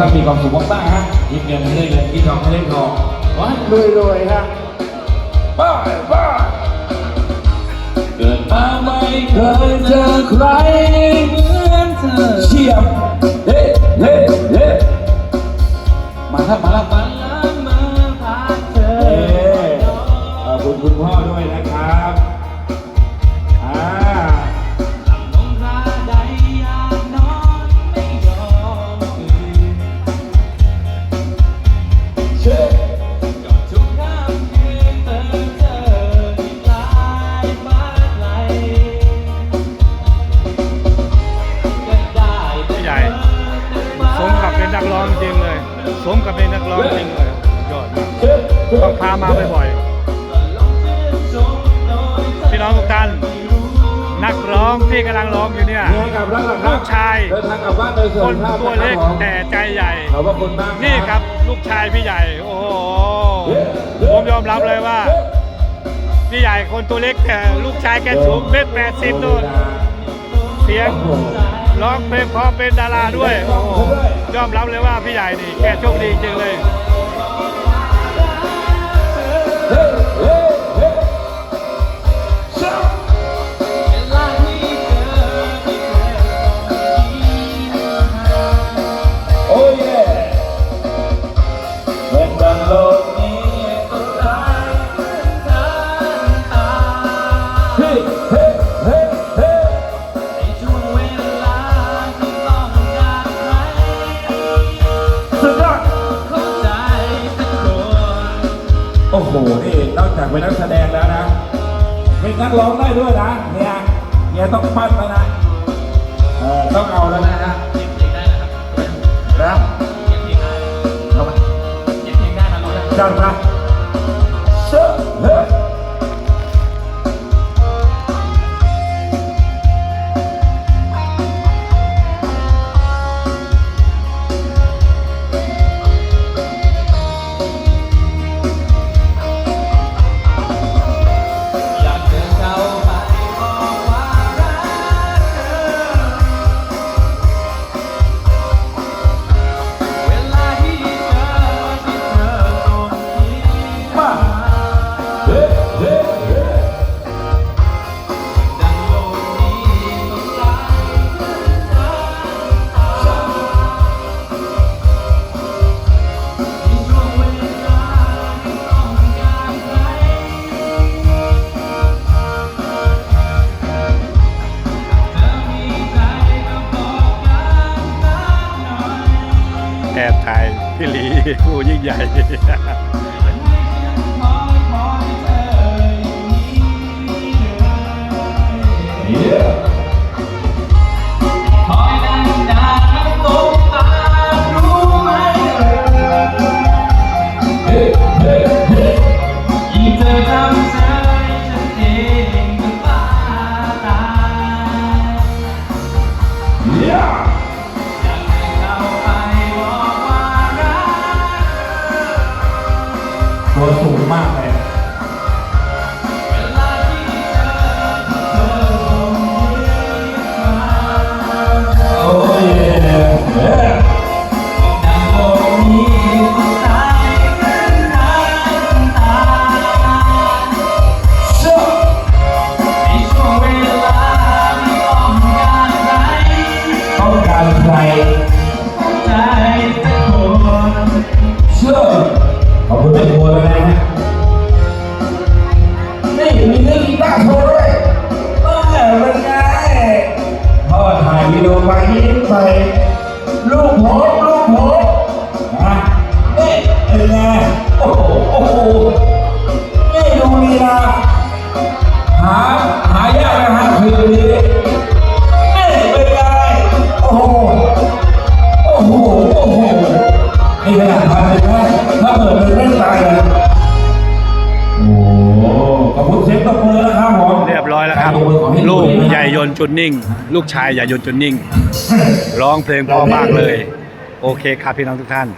ท่านมีความสุขมากๆฮะยิ้มเงินให้ได้เงินยิ้มทองให้ได้ทองว้ายรวยๆฮะบ้าบ้าเกิดมาไม่เคยเจอใครเหมือนเธอเชียบเฮ้เฮ้เฮ้มาครับมาครับมาเฮ้ขอบคุณคุณพ่อด้วยนะ องจริงเลย สมกับเป็นนักร้องจริงเลย ยอดมากเชื่อต้องพามาบ่อยๆพี่น้องทุกท่านนักร้องที่กำลังร้องอยู่เนี่ยเงินกลับบ้านหลังลูกชายเดินทางกลับบ้านโดยสควัสนดิภาพตัวเล็กนะครับผมแต่ใจใหญ่ขอบพระคุณมากนี่ครับลูกชายพี่ใหญ่ โอ้โหผมยอมรับเลยว่า พี่ใหญ่คนตัวเล็กแต่ลูกชายแกสูงเมตรแปดสิบนู่นเสียง ร้องเพลงพราะเป็นดาราด้วย ยอมรับเลยว่าพี่ใหญ่นี่แกโชคดีจริงเลย โอ้โห นี่นอกจากเป็นนักแสดงแล้วนะ เป็นนักร้องได้ด้วยนะเนี่ยเนี่ยต้องปั้นแล้วนะ เออต้องเอาแล้วนะฮะนะเอามาจัดมาเแอบถ่ายพี่หลีผู้ยิ่งใหญ่ ถ่ายวิดีโอไปยิ้มไปลูกผมลูกผมนะเอ๊ะเป็นไงโอ้โหโอ้โห รียบร้อยแล้วครับตบมือขอให้ลูกด้วยนะใหญ่ยนต์จุดนิ่ง ลูกชายใหญ่ยนต์จุดนิ่ง ร้องเพลงเพอมากเลย โอเคครับพี่น้องทุกท่าน